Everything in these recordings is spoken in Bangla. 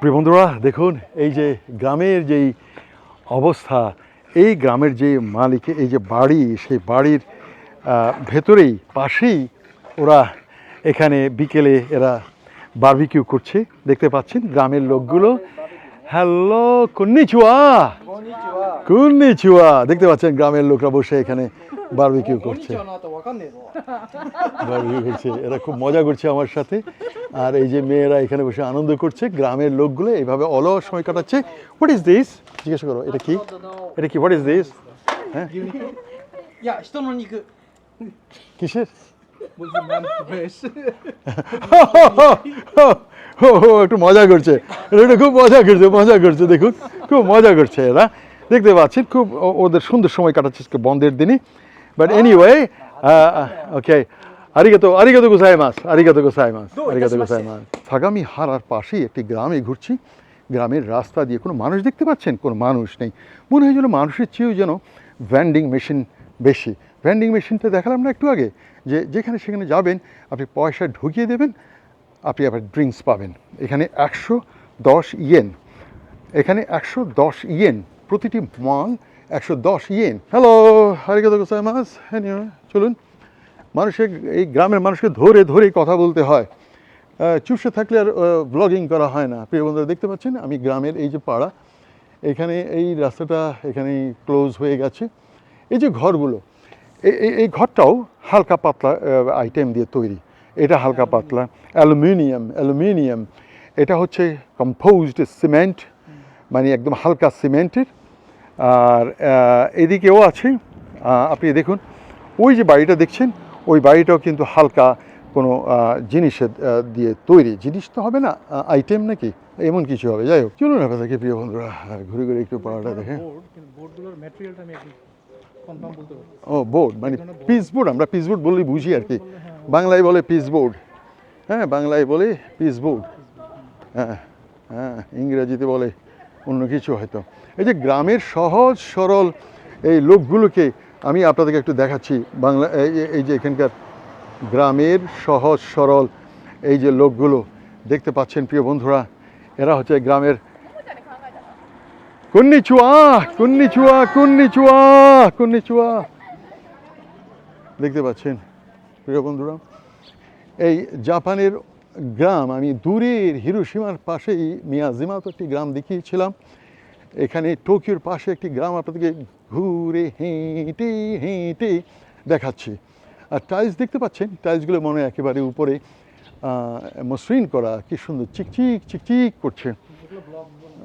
প্রিয় বন্ধুরা, দেখুন, এই যে গ্রামের যেই অবস্থা, এই গ্রামের যে মালিক, এই যে বাড়ি, সেই বাড়ির ভেতরেই, পাশেই ওরা এখানে বিকেলে এরা বার্বিকিউ করছে। দেখতে পাচ্ছেন, গ্রামের লোকগুলো হ্যালো কুন্নিচুয়া। কুন্নিচুয়া। দেখতে পাচ্ছেন গ্রামের লোকরা বসে এখানে বারবিকিউ করছে। বারবিকিউ করছে। এরা খুব মজা করছে আমার সাথে। আর এই যে মেয়েরা এখানে বসে আনন্দ করছে গ্রামের লোকগুলো এইভাবে অলস সময় কাটাচ্ছে। হোয়াট ইজ দিস জিজ্ঞাসা করো এটা কি? এটা কি? হোয়াট ইজ দিস হ্যাঁ? কিসের? একটু মজা করছে। এটা খুব মজা করছে মজা করছে দেখুন খুব মজা করছে এরা। দেখতে পাচ্ছেন খুব ওদের সুন্দর সময় কাটাচ্ছে বন্ধের দিনই। বাট এনিওয়ে ওকে আরিগত আরিগত গোসাই মাছ আরিগত গোসাই মাছ আরিগত গোসাই মাছ। ফাগামি হারার পাশেই একটি গ্রামে ঘুরছি। গ্রামের রাস্তা দিয়ে কোনো মানুষ দেখতে পাচ্ছেন? কোনো মানুষ নেই। মনে হয় যেন মানুষের চেয়েও যেন ভ্যান্ডিং মেশিন বেশি। ভ্যান্ডিং মেশিনটা দেখালাম না একটু আগে, যে যেখানে সেখানে যাবেন, আপনি পয়সা ঢুকিয়ে দেবেন, আপনি আবার ড্রিঙ্কস পাবেন। এখানে একশো দশ ইয়েন এখানে একশো দশ ইয়েন প্রতিটি মাল, একশো দশ ইয়েন হ্যালো হারিকাত গোসাইমাস হ্যাঁ চলুন। মানুষের এই গ্রামের মানুষকে ধরে ধরেই কথা বলতে হয়। চুপসে থাকলে আর ব্লগিং করা হয় না। প্রিয় বন্ধুরা, দেখতে পাচ্ছেন, আমি গ্রামের এই যে পাড়া, এখানে এই রাস্তাটা এখানে ক্লোজ হয়ে গেছে। এই যে ঘরগুলো এই- এই ঘরটাও হালকা পাতলা আইটেম দিয়ে তৈরি। এটা হালকা পাতলা। অ্যালুমিনিয়াম অ্যালুমিনিয়াম এটা হচ্ছে কম্পোজড সিমেন্ট মানে একদম হালকা সিমেন্টের আর এদিকেও আছে আপনি দেখুন ওই যে বাড়িটা দেখছেন ওই বাড়িটাও কিন্তু হালকা কোনো জিনিসের দিয়ে তৈরি। জিনিস তো হবে না আইটেম নাকি? এমন কিছু হবে। যাই হোক চলুন আপনার থেকে প্রিয় বন্ধুরা ঘুরে ঘুরে একটু পাড়াটা দেখে। ও বোর্ড মানে পিস বোর্ড আমরা পিস বোর্ড বললেই বুঝি আর কি। বাংলায় বলে পিস বোর্ড হ্যাঁ বাংলায় বলে পিস বোর্ড হ্যাঁ হ্যাঁ ইংরেজিতে বলে অন্য কিছু হয়তো। এই যে গ্রামের সহজ সরল এই লোকগুলোকে আমি আপনাদেরকে একটু দেখাচ্ছি। বাংলা এই এই যে এখানকার গ্রামের সহজ সরল এই যে লোকগুলো দেখতে পাচ্ছেন প্রিয় বন্ধুরা এরা হচ্ছে গ্রামের কুন্নিচুয়া কুন্নিচুয়া কুন্নিচুয়া কুন্নিচুয়া। দেখতে পাচ্ছেন, প্রিয় বন্ধুরা, এই জাপানের গ্রাম, আমি দূরের হিরোসীমার পাশেই মিয়াজিমা তো একটি গ্রাম দেখিয়েছিলাম। এখানে টোকিওর পাশে একটি গ্রাম আপনাদেরকে ঘুরে হেঁটে হেঁটে দেখাচ্ছি। আর টাইলস দেখতে পাচ্ছেন, টাইলসগুলো মনে একেবারে উপরে মসৃণ করা, কি সুন্দর চিকচিক চিকচিক করছে।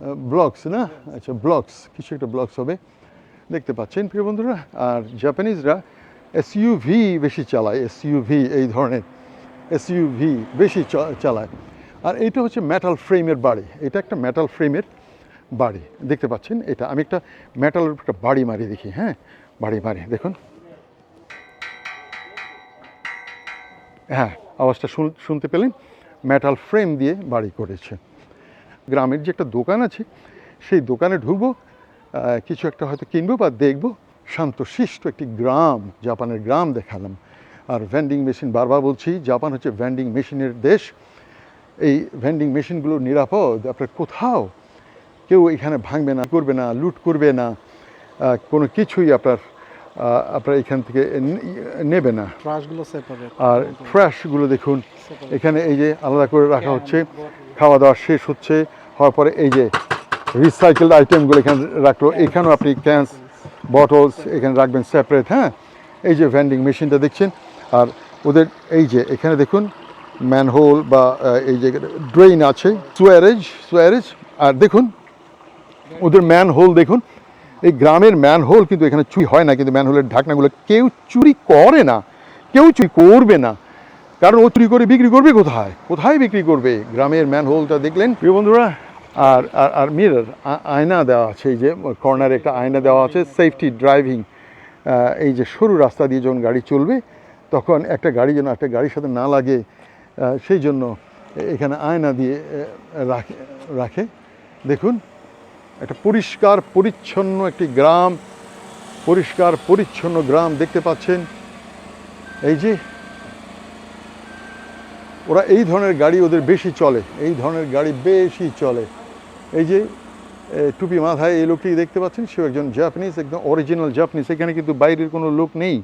ব্লকস না? আচ্ছা ব্লকস কিছু একটা ব্লকস হবে। দেখতে পাচ্ছেন, প্রিয় বন্ধুরা, আর জাপানিজরা এসইউভি বেশি চালায় এসইউভি এই ধরনের এস এসইউভি বেশি চালায়। আর এইটা হচ্ছে মেটাল ফ্রেমের বাড়ি, এটা একটা মেটাল ফ্রেমের বাড়ি। দেখতে পাচ্ছেন এটা, আমি একটা মেটালের একটা বাড়ি মারি দেখি হ্যাঁ? বাড়ি মারি, দেখুন। হ্যাঁ আওয়াজটা শুন- শুনতে পেলেন? মেটাল ফ্রেম দিয়ে বাড়ি করেছে। গ্রামের যে একটা দোকান আছে সেই দোকানে ঢুকবো কিছু একটা হয়তো কিনবো বা দেখব। শান্তশিষ্ট একটি গ্রাম জাপানের গ্রাম দেখালাম। আর ভেন্ডিং মেশিন বারবার বলছি জাপান হচ্ছে ভেন্ডিং মেশিনের দেশ। এই ভেন্ডিং মেশিনগুলো নিরাপদ আপনার কোথাও কেউ এখানে ভাঙবে না করবে না লুট করবে না কোনো কিছুই আপনার আপনার এখান থেকে নেবে না। আর ট্র্যাশগুলো দেখুন এখানে এই যে আলাদা করে রাখা হচ্ছে। খাওয়া দাওয়া শেষ হচ্ছে হওয়ার পরে এই যে রিসাইকেলড আইটেমগুলো এখানে রাখল। এখানেও আপনি ক্যান্স বটলস এখানে রাখবেন সেপারেট হ্যাঁ? এই যে ভেন্ডিং মেশিনটা দেখছেন আর ওদের এই যে এখানে দেখুন ম্যানহোল বা এই যে ড্রেন আছে সুয়ারেজ সুয়ারেজ আর দেখুন ওদের ম্যান হোল দেখুন। এই গ্রামের ম্যান হোল কিন্তু এখানে চুরি হয় না কিন্তু ম্যান হোলের ঢাকনাগুলো কেউ চুরি করে না কেউ চুরি করবে না। কারণ ও চুরি করে বিক্রি করবে কোথায়? কোথায় বিক্রি করবে? গ্রামের ম্যান হোলটা দেখলেন। প্রিয় বন্ধুরা, আর আর আর মিরর আয়না দেওয়া আছে, এই যে কর্নারে একটা আয়না দেওয়া আছে সেফটি ড্রাইভিং এই যে সরু রাস্তা দিয়ে যখন গাড়ি চলবে, তখন একটা গাড়ি যেন একটা গাড়ির সাথে না লাগে সেই জন্য এখানে আয়না দিয়ে রাখে রাখে। দেখুন, একটা পরিষ্কার, পরিচ্ছন্ন একটি গ্রাম, পরিষ্কার, পরিচ্ছন্ন গ্রাম দেখতে পাচ্ছেন। এই যে ওরা এই ধরনের গাড়ি ওদের বেশি চলে, এই ধরনের গাড়ি বেশি চলে। এই যে টুপি মাথায় এই লোকটি দেখতে পাচ্ছেন, সেও একজন জাপানিজ একদম অরিজিনাল জাপানিজ এখানে কিন্তু বাইরের কোনো লোক নেই।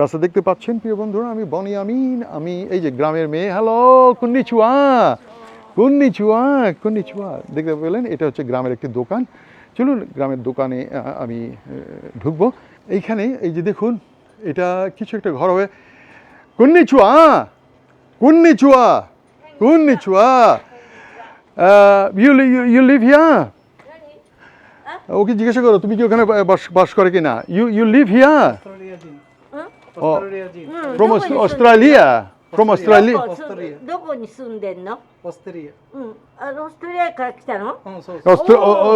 রাস্তা দেখতে পাচ্ছেন, প্রিয় বন্ধুরা, আমি বনি আমিন, আমি এই যে গ্রামের মেয়ে। হ্যালো কুন্নি চুয়া কুন্নি কুন্নিচুয়া কুন্নিচুয়া কুন্নিচুয়া। দেখতে পেলেন, এটা হচ্ছে গ্রামের একটি দোকান। চলুন গ্রামের দোকানে আমি ঢুকবো। এইখানে, এই যে দেখুন, এটা কিছু একটা ঘর হবে Konnichiwa. Konnichiwa. Uh, you, you, you live here? ওকে জিজ্ঞাসা করো তুমি কি ওখানে বাস করে কি না you you live here from Australia from Australia どこに住んでんのオーストリアうんあのオーストリアから来たのオ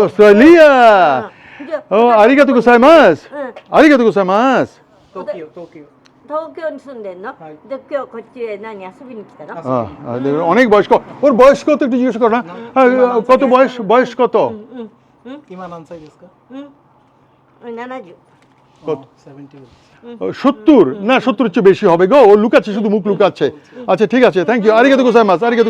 ーストラリアありがとうございますありがとうございます東京東京東京に住んでんの、はいで今日こっちへ何遊びに来たのあ অনেক বয়স্ক ওর বয়স কত একটু জিজ্ঞাসা করো না হ্যাঁ, কত বয়স বয়স কত うんうん今何歳ですかうん70 কত 70 সত্তর না সত্তর চেয়ে বেশি হবে গো ও লুকাচ্ছে শুধু মুখ লুকাচ্ছে আচ্ছা ঠিক আছে থ্যাংক ইউ আরিগাতো গোসাইমাস আরিগাতো